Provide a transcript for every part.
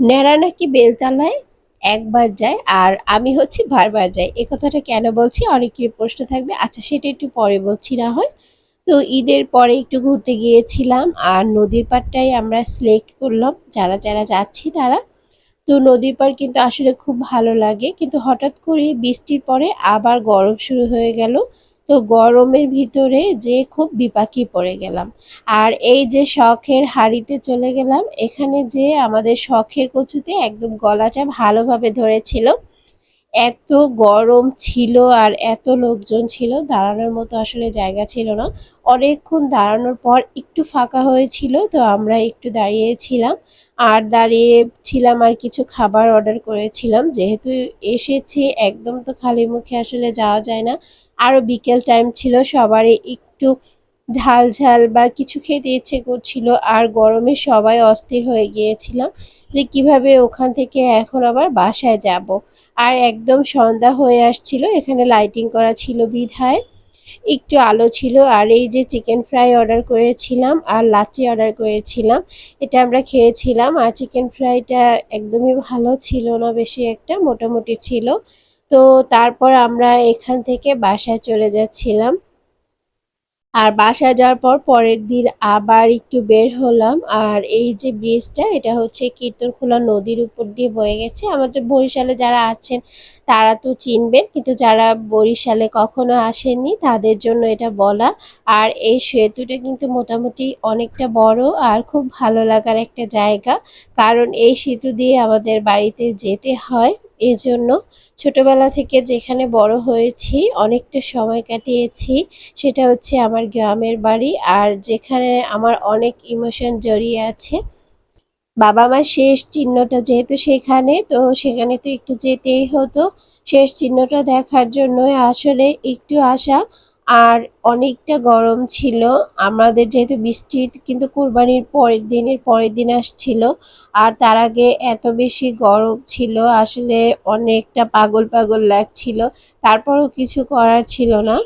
ন্যাড়া নাকি বেলতলায় একবার যায় আর আমি হচ্ছে বারবার যাই। এ কথাটা কেন বলছি? অনেকের প্রশ্ন থাকবে। আচ্ছা সেটা একটু পরে বলছি না হয়। তো ঈদের পরে একটু ঘুরতে গিয়েছিলাম আর নদীর পাড়টাই আমরা সিলেক্ট করলাম। যারা যারা যাচ্ছি তারা। তো নদীর পাড় কিন্তু আসলে খুব ভালো লাগে। কিন্তু হঠাৎ করে বৃষ্টির পরে আবার গরম শুরু হয়ে গেল। তো গরমের ভিতরে যে খুব বিপাকি পড়ে গেলাম। আর এই যে শখের হাড়িতে চলে গেলাম, এখানে যে আমাদের শখের কচুতে একদম গলাটা ভালোভাবে ধরেছিল। এত গরম ছিল আর এত লোকজন ছিল, দাঁড়ানোর মতো আসলে জায়গা ছিল না। অনেকক্ষণ দাঁড়ানোর পর একটু ফাঁকা হয়েছিল, তো আমরা একটু দাঁড়িয়েছিলাম আর দাঁড়িয়ে ছিলাম আর কিছু খাবার অর্ডার করেছিলাম। যেহেতু এসেছি, একদম তো খালি মুখে আসলে যাওয়া যায় না। আরও বিকেল টাইম ছিল, সবারই একটু ঝাল ঝাল বা কিছু খেতে ইচ্ছে করছিল আর গরমে সবাই অস্থির হয়ে গিয়েছিলাম যে কীভাবে ওখান থেকে এখন আবার বাসায় যাব। আর একদম সন্ধ্যা হয়ে আসছিল, এখানে লাইটিং করা ছিল বিধায়। একটু আলো ছিল আর এই যে চিকেন ফ্রাই অর্ডার করেছিলাম আর লাচি অর্ডার করেছিলাম, এটা আমরা খেয়েছিলাম। আর চিকেন ফ্রাইটা একদমই ভালো ছিল না, বেশি একটা মোটামুটি ছিল। তো তারপর আমরা এখান থেকে বাসায় চলে যাচ্ছিলাম। আর বাসায় যাওয়ার পর পরের দিন আবার একটু বের হলাম। আর এই যে ব্রিজটা, এটা হচ্ছে কীর্তনখোলা নদীর উপর দিয়ে বয়ে গেছে। আমাদের বরিশালে যারা আছেন, তারা তো চিনবেন, কিন্তু যারা বরিশালে কখনো আসেননি, তাদের জন্য এটা বলা। আর এই সেতুটা কিন্তু মোটামুটি অনেকটা বড় আর খুব ভালো লাগার একটা জায়গা। কারণ এই সেতু দিয়ে আমাদের বাড়িতে যেতে হয়। এজন্য ছোটোবেলা থেকে যেখানে বড় হয়েছি, অনেকটা সময় কাটিয়েছি, সেটা হচ্ছে আমার গ্রামের বাড়ি। আর যেখানে আমার অনেক ইমোশন জড়িয়ে আছে। বাবা মার শেষ চিহ্নটা যেহেতু সেখানে, তো সেখানে তো একটু যেতেই হতো। শেষ চিহ্নটা দেখার জন্যই আসলে একটু আসা আর অনেকটা গরম ছিল। আমাদের যেহেতু বৃষ্টি কিন্তু কোরবানির পরের দিনের পরের দিন আসছিল। আর তার আগে এত বেশি গরম ছিল, আসলে অনেকটা পাগল পাগল লাগছিল। তারপরও কিছু করার ছিল না।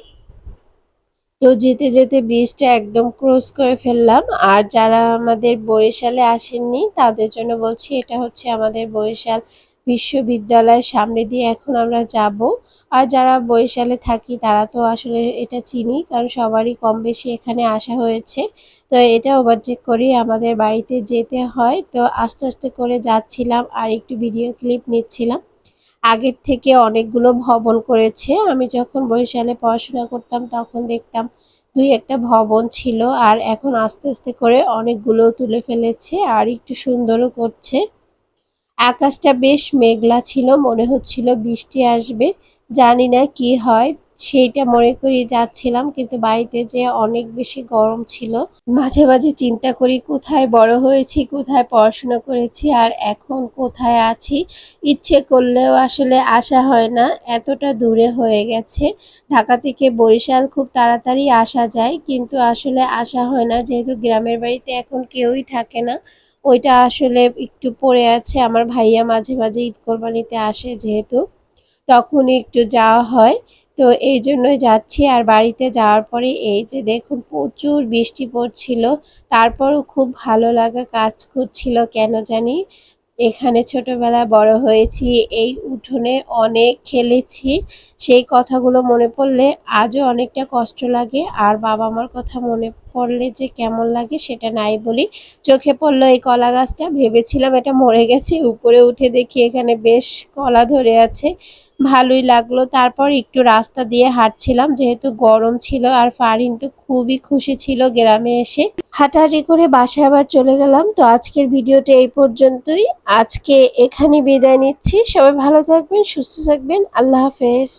তো যেতে যেতে ব্রিজটা একদম ক্রস করে ফেললাম। আর যারা আমাদের বরিশালে আসেননি, তাদের জন্য বলছি এটা হচ্ছে আমাদের বরিশাল বিশ্ববিদ্যালয়ের সামনে দিয়ে এখন আমরা যাব। আর যারা বরিশালে থাকি, তারা তো আসলে এটা চিনি, কারণ সবারই কম বেশি এখানে আসা হয়েছে। তো এটা ওভারটেক করেই আমাদের বাড়িতে যেতে হয়। তো আস্তে আস্তে করে যাচ্ছিলাম আর একটু ভিডিও ক্লিপ নিচ্ছিলাম। আগের থেকে অনেকগুলো ভবন করেছে। আমি যখন বরিশালে পড়াশোনা করতাম, তখন দেখতাম দুই একটা ভবন ছিল। আর এখন আস্তে আস্তে করে অনেকগুলো তুলে ফেলেছে আর একটু সুন্দরও করছে। আকাশটা বেশ মেঘলা ছিল, মনে হচ্ছিল বৃষ্টি আসবে, জানি না কি হয়, সেইটা মনে করি যাচ্ছিলাম, কিন্তু বাড়িতে যে অনেক বেশি গরম ছিল, মাঝে মাঝে চিন্তা করি কোথায় বড় হয়েছি, কোথায় পড়াশোনা করেছি, আর এখন কোথায় আছি, ইচ্ছে করলেও আসলে আসা হয় না, এতটা দূরে হয়ে গেছে, ঢাকা থেকে বরিশাল খুব তাড়াতাড়ি আসা যায়, কিন্তু আসলে আসা হয় না, যেহেতু গ্রামের বাড়িতে এখন কেউই থাকে না ওইটা আসলে একটু পড়ে আছে। আমার ভাইয়া মাঝে মাঝে ঈদ কোরবানিতে আসে যেহেতু। তখন একটু যাওয়া হয়। তো এই জন্যই যাচ্ছি। আর বাড়িতে যাওয়ার পরে এই যে দেখুন প্রচুর বৃষ্টি পড়ছিল। তারপরও খুব ভালো লাগা কাজ করছিল কেন জানি? এখানে ছোটবেলায় বড় হয়েছি, এই উঠোনে অনেক খেলেছি। সেই কথাগুলো মনে পড়লে আজও অনেকটা কষ্ট লাগে। আর বাবা মার কথা মনে পড়লে যে কেমন লাগে সেটা নাই বলি। চোখে পড়ল এই কলা গাছটা, ভেবেছিলাম এটা মরে গেছে, উপরে উঠে দেখি এখানে বেশ কলা ধরে আছে। ভালোই লাগল, তারপর একটু রাস্তা দিয়ে হাঁটছিলাম, যেহেতু গরম ছিল আর ফারিন তো খুবই খুশি ছিল গ্রামে এসে। হাঁটাহাঁটি করে বাসায় আবার চলে গেলাম, তো আজকের ভিডিওটা এই পর্যন্তই। আজকে এখানে বিদায় নিচ্ছি, সবাই ভালো থাকবেন, সুস্থ থাকবেন, আল্লাহ হাফেজ।